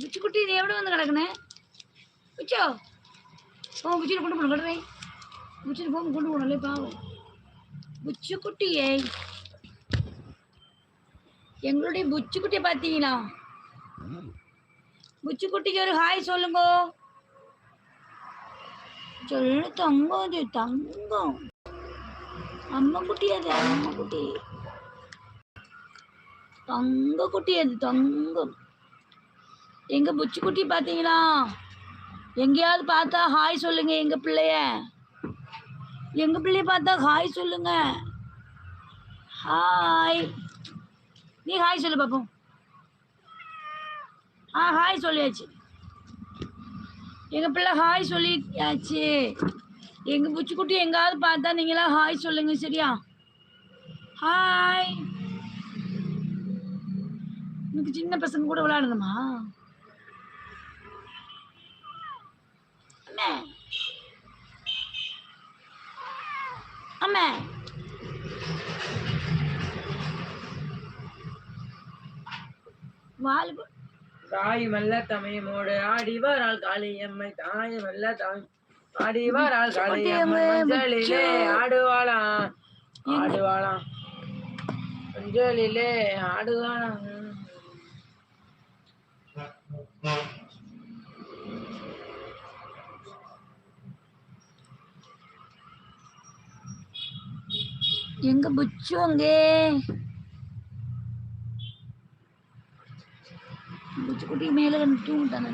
புச்சுக்குட்டி நீ எവിടെ வந்து கிடக்குனே? பிச்சோ ஓ பிச்சுட்டு கொண்டு போன கட்டுறேன் பிச்சுட்டு போக கொண்டு போனலே பாவம். புச்சுக்குட்டியே எங்களுடைய புச்சுக்குட்டியை பார்த்தீங்களா? புச்சுக்குட்டிக்கு ஒரு ஹாய் சொல்லுங்க. சொல்லு தங்கம் அது தங்கம். அம்மா குட்டி அது அம்மா குட்டி தங்க குட்டி அது தங்கம். எங்க புச்சு குட்டி பாத்தீங்களா? எங்கேயாவது பார்த்தா ஹாய் சொல்லுங்க எங்க பிள்ளைய. எங்க பிள்ளைய பார்த்தா ஹாய் சொல்லுங்க. ஹாய் நீ ஹாய் சொல்லு பாப்போம். ஆ ஹாய் சொல்லியாச்சு. எங்க பிள்ளை ஹாய் சொல்லியாச்சு. எங்க புச்சுக்குட்டி எங்காவது பார்த்தா நீங்களா ஹாய் சொல்லுங்க சரியா? ஹாய் உனக்கு சின்ன பசங்க கூட விளையாடணுமா அம்மே அம்மே வால் போ- தாய் மல்ல தமிழமோடு ஆடி வராள் காளியம்மை தாய் மல்ல தாய் ஆடி வராள் காளியம்மை மஞ்சளிலே ஆடுவாளாம். ஆடுவாளாம். மஞ்சளிலே ஆடுவாளாம். எங்க புச்சு அங்கே? புச்சுக்குட்டி மேல தூங்கிட்டானே